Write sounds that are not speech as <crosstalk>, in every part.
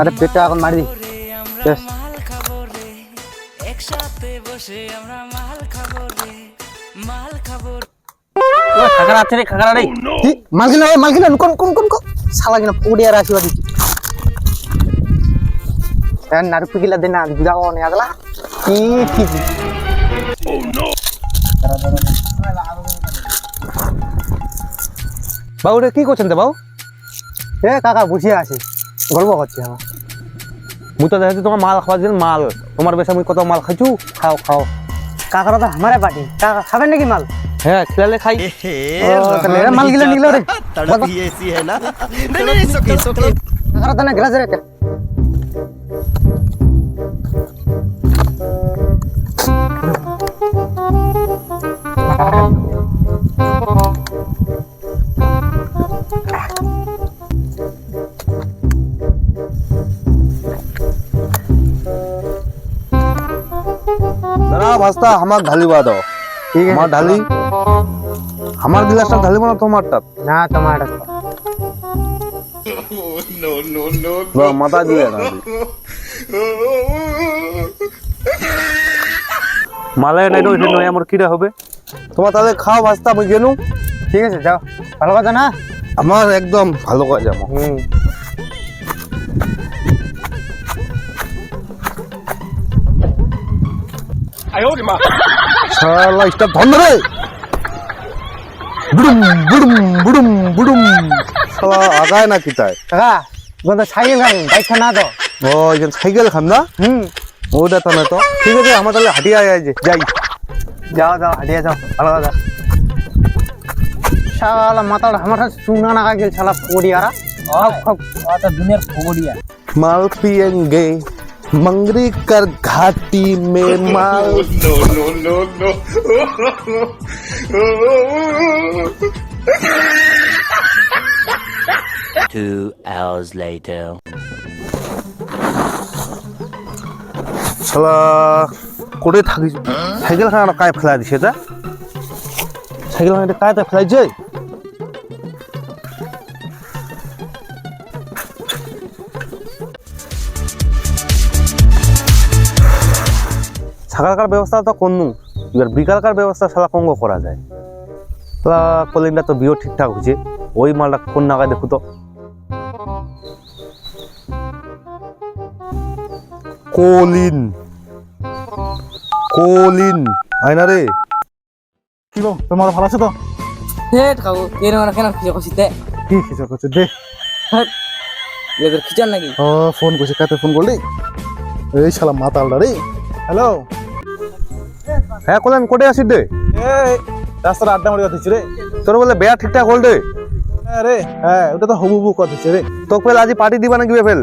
আরে পেটটা এখন মারি দি বেশ। খাকারা আছে রে খাকারা রে কি? মালকিনা এ মালকিনা কোন কোন কোন কোন? শালা কিনা পুড়িয়া রাশিবা দিচ্ছি হ্যাঁ নারু পিকিলা দে না বুঝাও আগলা। কি বাবু কি করছেন তো বাবু? এ কাকা বুঝিয়ে আছি। গল্প করছি আমার। মুই তো দেখাচ্ছি তোমার মাল খাওয়ার জন্য মাল। তোমার বেশ আমি কত মাল খাইছু? খাও খাও। কাকারা তো আমার পার্টি। কাকা খাবেন নাকি মাল? হ্যাঁ খাই। মাল গিলে নিলো রে। কাকারা তো না ভাস্তা আমার ঢালিবা দাও। ঠিক আছে। আমার ঢালি? আমার গিলাসটা ঢালিব না তোমারটা না তোমার দাও, মাথা দিয়ে ঢালি মালে নাই তো নয় আমার কিরা হবে। তোমার তাহলে খাও ভাস্তা আমি গেলু ঠিক আছে যাও। ভালো কথা না? আমার একদম ভালো কাজ আমার হুম। শালা স্টার ধন রে। বুড়ুম বুড়ুম বুড়ুম বুড়ুম। শালা আগায় না কিতায় কাকা বন্ধু সাইকেল খান বাইক খান না তো ও এখানে সাইকেল খান না? হুম। ওটা তো না তো। ঠিক আছে আমার তাহলে হাটিয়া যায় যে যাই। যাও যাও হারিয়ে যাও ভালো কথা। শালা মাথাটা আমার চুনা নাকা গেল শালা পড়িয়ারা। খাও খাও मंगरी कर घाटी में <laughs> माल no no no no Two hours later. Salah, kudet hagi. Segel kan anak kaya pelajari sih ta? Segel kan anak kaya pelajari. সকালকার ব্যবস্থা তো করনু এবার বিকালকার ব্যবস্থা সালা কঙ্গ করা যায়? সালা কলিংটা তো বিও ঠিকঠাক হয়েছে। ওই মালটা কোন নাগায় দেখো তো। কলিন। কলিন। আয়না রে। কি গো তোমার ভালো আছে তো? হেট খাব এর মানে কেন খিচে কষিতে কি কিছু করছে দে। এদের খিচার নাকি? ও ফোন করছে কাতে ফোন করলি? এই শালা মাতালটা রে। হ্যালো? হ্যাঁ কোটে আসিস রে? রাস্তার আড্ডা মারি দিচ্ছে রে। তোর বলে বেয়া ঠিকঠাক হল রে? হ্যাঁ রে হ্যাঁ ওটা তো হবু হবু কথা রে। তোকে ফেল আজি পার্টি দিবা নাকি ফেল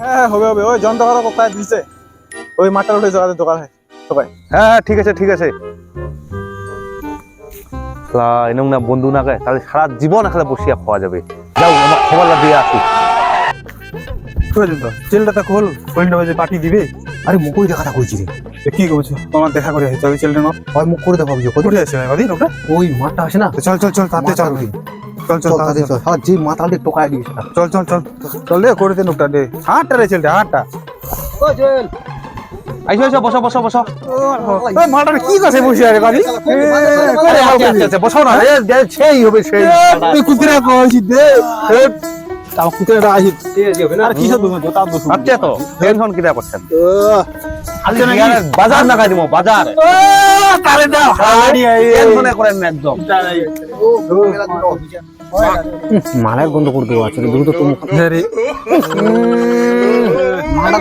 হ্যাঁ হবে হবে ওই করা কোথায় দিচ্ছে ওই মাঠটার উঠে জোগাড় দোকান হয় সবাই। হ্যাঁ হ্যাঁ ঠিক আছে ঠিক আছে। লা এনং না বন্ধু না তাহলে সারা জীবন এখানে বসিয়া খাওয়া যাবে। যাও আমার খবরটা দিয়ে আসি। বুঝলি তো চেলটা তো খোল কইনটা বাজে পার্টি দিবে? আরে মুকুই দেখাটা কইছি রে। এ কি করছ তোমার দেখা করে হয়েছে ওই চেলটা না হয় মুখ করে দেখাবি কোথায় আছে ভাই ওটা ওই মাঠটা আছে না? চল চল চল তাতে চল চল চল তাতে চল। সারা যে মাতালটি টোকায় দিয়েছে চল চল চল চল রে করে দে নোকটা দে। হাটটা রে চেলটা হাটটা। আইসো আইসো বসো বসো বসো। ওই মাঠটা কি কাছে বসে আছে বাড়ি বসো না। সেই হবে সেই। তুই কুকুরে কইছি দে। আচ্ছা তো বাজার না খাই দিব বাজার। মালের গন্ধ করতে আছে দ্রুত তুমি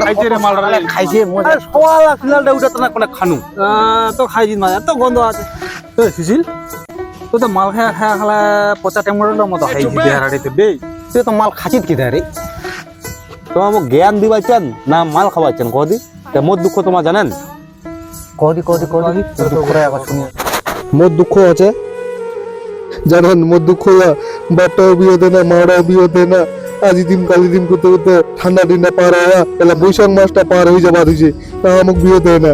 খাইছে মালটা রে। খাইছে উঠে তো খানু। তো গন্ধ আছে। সুশীল তো মাল খায়া খায়া খালা পচা টেম্পারের মতো খাইছি দেহারাড়ি তো দেই তুই তো মাল খাচিত কি রে? তোমার মোক জ্ঞান দিবাইছেন না মাল খাওয়াইছেন কদি তা মোর দুঃখ তোমার জানেন? কদি কদি কদি মোর দুঃখ আছে? জানেন মোর দুঃখ বাপটাও বিয়ে দেয় না মারাও বিয়ে দেয় না আজি দিন কালি দিন করতে করতে ঠান্ডা দিনটা পার হয় এলা বৈশাখ মাসটা পার হয়ে যাবার হয়েছে তা আমাকে বিয়ে দেয় না।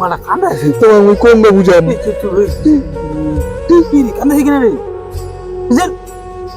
মালা কান্দা তো আমি কোনটা বুঝান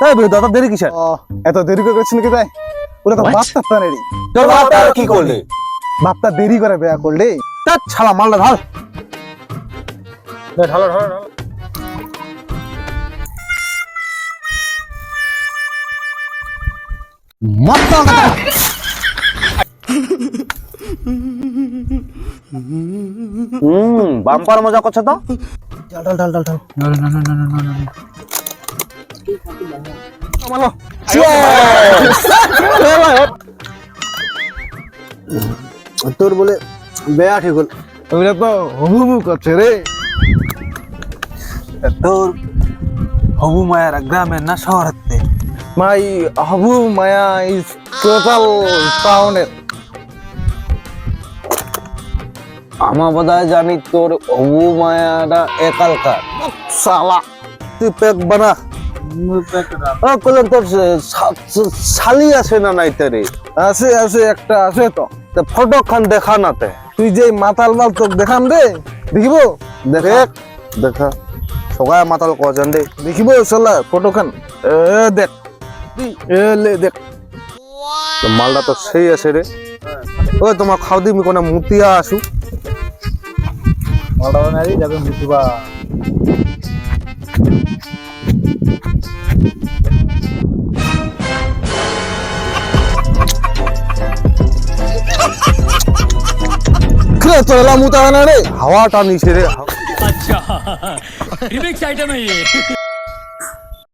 তাই দাদা দেরি কিসের? এত দেরি করে করছেন কি তাই? ওরা তো বাপ তাত্তা নেই। তোর বাপ আর কি করলে? বাপটা দেরি করে বেয়া করলে। তা ছাড়া মালটা ঢাল ঢালো ঢালো। ঢালো হুম বাম্পার মজা করছে তো? ঢাল ঢাল ঢাল ঢাল তোর বলে বেয়া ঠিক হল। ওইটা তো হুবু করছে রে। তোর হবু মায়ার গ্রামে না শহরেতে? মাই হবু মায়া ইজ টোটাল টাউনের। আমার বোধহয় জানি তোর অবু মায়াটা একালকার। সালা তুই পেক বানা। তোর শালি আছে না নাই তারে? আছে আছে একটা আছে তো। ফটো খান দেখা না তে। তুই যে মাতাল মাল তোকে দেখাম দে। দেখিব? দেখা। দেখা সবাই মাতাল কজন দে। দেখিব সালা ফটো খান। এ দেখ। এ লে দেখ। মালটা তো সেই আছে রে। ও তোমার খাও দিমি কোনে মুতিয়া আসু। মালটা বানাই যাবে মুতিবা তোলা মুতা না রে হাওয়াটা নিচে রে अच्छा रिमिक्स आइटम है ये